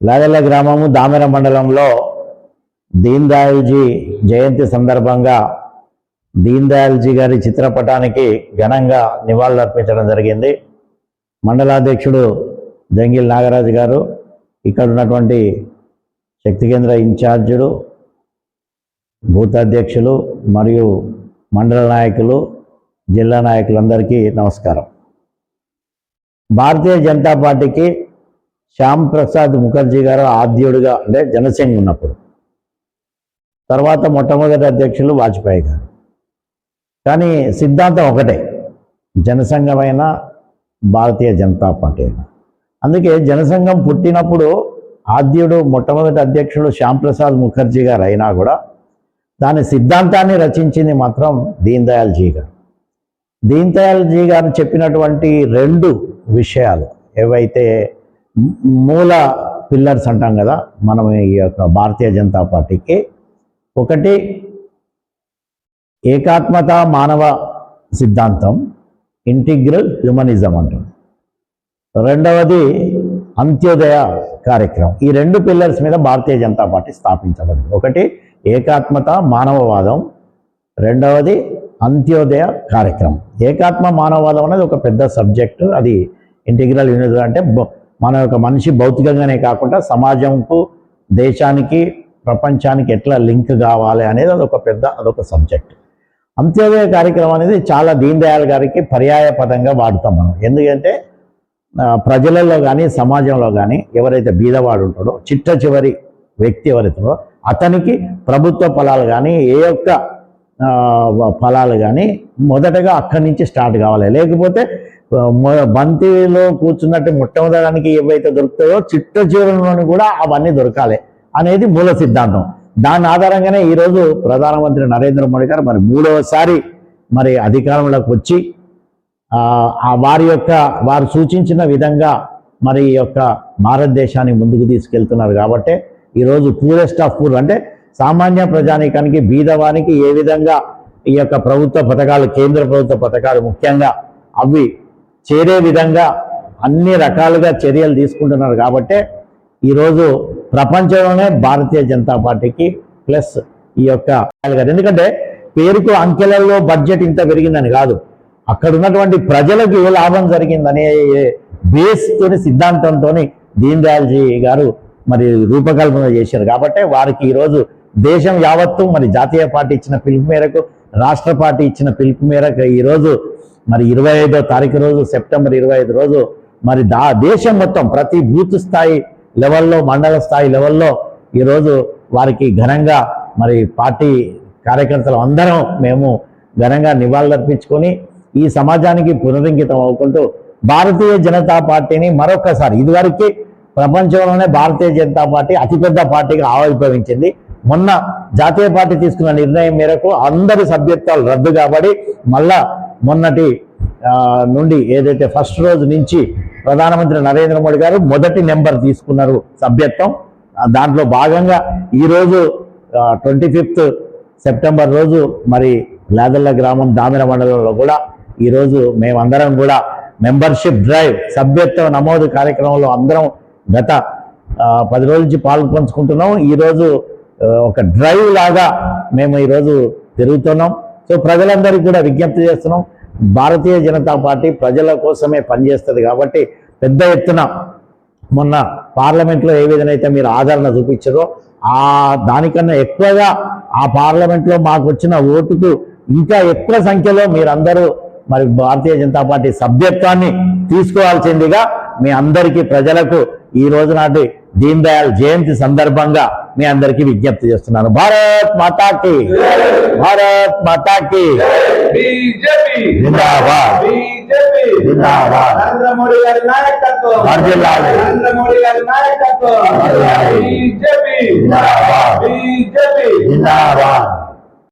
లాగల్ల గ్రామము దామెర మండలంలో దీన్ దయాల్జీ జయంతి సందర్భంగా దీన్ దయాల్జీ గారి చిత్రపటానికి ఘనంగా నివాళులర్పించడం జరిగింది. మండలాధ్యక్షుడు జంగిల్ నాగరాజు గారు ఇక్కడ ఉన్నటువంటి శక్తి కేంద్ర ఇన్ఛార్జులు బూత్ అధ్యక్షులు మరియు మండల నాయకులు జిల్లా నాయకులందరికీ నమస్కారం. భారతీయ జనతా పార్టీకి శ్యామ్ ప్రసాద్ ముఖర్జీ గారు ఆద్యుడిగా అంటే జనసేన ఉన్నప్పుడు. తర్వాత మొట్టమొదటి అధ్యక్షులు వాజ్పేయి గారు. కానీ సిద్ధాంతం ఒకటే జనసంఘమైన భారతీయ జనతా పార్టీ అయినా. అందుకే జనసంఘం పుట్టినప్పుడు ఆద్యుడు మొట్టమొదటి అధ్యక్షుడు శ్యాంప్రసాద్ ముఖర్జీ గారు అయినా కూడా దాని సిద్ధాంతాన్ని రచించింది మాత్రం దీన్ దయాల్ జీ గారు. దీన్ దయాల్ జీ గారు చెప్పినటువంటి రెండు విషయాలు ఏవైతే మూల పిల్లర్స్ అంటాం కదా మనం ఈ యొక్క భారతీయ జనతా పార్టీకి. ఒకటి ఏకాత్మత మానవ సిద్ధాంతం ఇంటిగ్రల్ హ్యూమనిజం అంటాం. రెండవది అంత్యోదయ కార్యక్రమం. ఈ రెండు పిల్లర్స్ మీద భారతీయ జనతా పార్టీ స్థాపించబడింది. ఒకటి ఏకాత్మత మానవవాదం. రెండవది అంత్యోదయ కార్యక్రమం. ఏకాత్మ మానవవాదం అనేది ఒక పెద్ద సబ్జెక్టు. అది ఇంటిగ్రల్ యూనిజం అంటే మన యొక్క మనిషి భౌతికంగానే కాకుండా సమాజంకు దేశానికి ప్రపంచానికి ఎట్లా లింక్ కావాలి అనేది అదొక పెద్ద అదొక సబ్జెక్ట్. అంత్యోదయ కార్యక్రమం అనేది చాలా దీన్ దయాళ్ గారికి పర్యాయ పదంగా వాడుతాం మనం. ఎందుకంటే ప్రజలలో కానీ సమాజంలో కానీ ఎవరైతే బీదవాడు ఉంటాడో చిట్ట చివరి వ్యక్తి ఎవరైతుందో అతనికి ప్రభుత్వ ఫలాలు కానీ ఏ యొక్క ఫలాలు కానీ మొదటగా అక్కడి నుంచి స్టార్ట్ కావాలి. లేకపోతే బంతిలో కూర్చున్నట్టు మొట్టమొదడానికి ఏవైతే దొరుకుతాయో చిట్ట చివరిలోని కూడా అవన్నీ దొరకాలి అనేది మూల సిద్ధాంతం. దాని ఆధారంగానే ఈరోజు ప్రధానమంత్రి నరేంద్ర మోడీ గారు మరి మూడవసారి మరి అధికారంలోకి వచ్చి వారి యొక్క వారు సూచించిన విధంగా మరి ఈ యొక్క భారతదేశాన్ని ముందుకు తీసుకెళ్తున్నారు కాబట్టి ఈరోజు పూరెస్ట్ ఆఫ్ పూర్ అంటే సామాన్య ప్రజానీకానికి బీదవానికి ఏ విధంగా ఈ యొక్క ప్రభుత్వ పథకాలు కేంద్ర ప్రభుత్వ పథకాలు ముఖ్యంగా అవి చేరే విధంగా అన్ని రకాలుగా చర్యలు తీసుకుంటున్నారు కాబట్టే ఈరోజు ప్రపంచంలోనే భారతీయ జనతా పార్టీకి ప్లస్ ఈ యొక్క ఎందుకంటే పేరుకు అంకెలలో బడ్జెట్ ఇంత పెరిగిందని కాదు. అక్కడ ఉన్నటువంటి ప్రజలకు ఏ లాభం జరిగిందనే బేస్ సిద్ధాంతంతో దీన్ దయాల్జీ గారు మరి రూపకల్పన చేశారు. కాబట్టి వారికి ఈరోజు దేశం యావత్తు మరి జాతీయ పార్టీ ఇచ్చిన పిలుపు మేరకు రాష్ట్ర పార్టీ ఇచ్చిన పిలుపు మేరకు ఈరోజు మరి ఇరవై ఐదో తారీఖు రోజు సెప్టెంబర్ ఇరవై ఐదు రోజు మరి దా దేశం మొత్తం ప్రతి బూత్ స్థాయి లెవెల్లో మండల స్థాయి లెవెల్లో ఈరోజు వారికి ఘనంగా మరి పార్టీ కార్యకర్తలు అందరం మేము ఘనంగా నివాళులర్పించుకొని ఈ సమాజానికి పునరంకితం అవుకుంటూ భారతీయ జనతా పార్టీని మరొకసారి ఇదివరకు ప్రపంచంలోనే భారతీయ జనతా పార్టీ అతిపెద్ద పార్టీగా ఆవిర్భవించింది. మొన్న జాతీయ పార్టీ తీసుకున్న నిర్ణయం మేరకు అందరి సభ్యత్వాలు రద్దు కాబడి మళ్ళా మొన్నటి నుండి ఏదైతే ఫస్ట్ రోజు నుంచి ప్రధానమంత్రి నరేంద్ర మోడీ గారు మొదటి నెంబర్ తీసుకున్నారు సభ్యత్వం దాంట్లో భాగంగా ఈరోజు ట్వంటీ ఫిఫ్త్ సెప్టెంబర్ రోజు మరి లాదల్ల గ్రామం దామిర మండలంలో కూడా ఈరోజు మేమందరం కూడా మెంబర్షిప్ డ్రైవ్ సభ్యత్వ నమోదు కార్యక్రమంలో అందరం గత పది రోజుల నుంచి పాలు పంచుకుంటున్నాం. ఈరోజు ఒక డ్రైవ్ లాగా మేము ఈరోజు తిరుగుతున్నాం. సో ప్రజలందరికీ కూడా విజ్ఞప్తి చేస్తున్నాం భారతీయ జనతా పార్టీ ప్రజల కోసమే పనిచేస్తుంది కాబట్టి పెద్ద ఎత్తున మొన్న పార్లమెంట్లో ఏ విధంగా అయితే మీరు ఆదరణ చూపించారో ఆ దానికన్నా ఎక్కువగా ఆ పార్లమెంట్లో మాకు వచ్చిన ఓటుకు ఇంకా ఎక్కువ సంఖ్యలో మీరందరూ మరి భారతీయ జనతా పార్టీ సభ్యత్వాన్ని తీసుకోవాల్సిందిగా మీ అందరికీ ప్రజలకు ఈ రోజు నాటి దీన్ దయాళ్ జయంతి సందర్భంగా మీ అందరికీ విజ్ఞప్తి చేస్తున్నాను. భారత్ మాతాకి. భారత్ మాతాకి. జిందాబాద్. జిందాబాద్. నరేంద్ర మోడీ గారి నాయకత్వం. వర్ధిల్లాలి. నరేంద్ర మోడీ గారి నాయకత్వం. వర్ధిల్లాలి. బీజేపీ. జిందాబాద్. బీజేపీ. జిందాబాద్.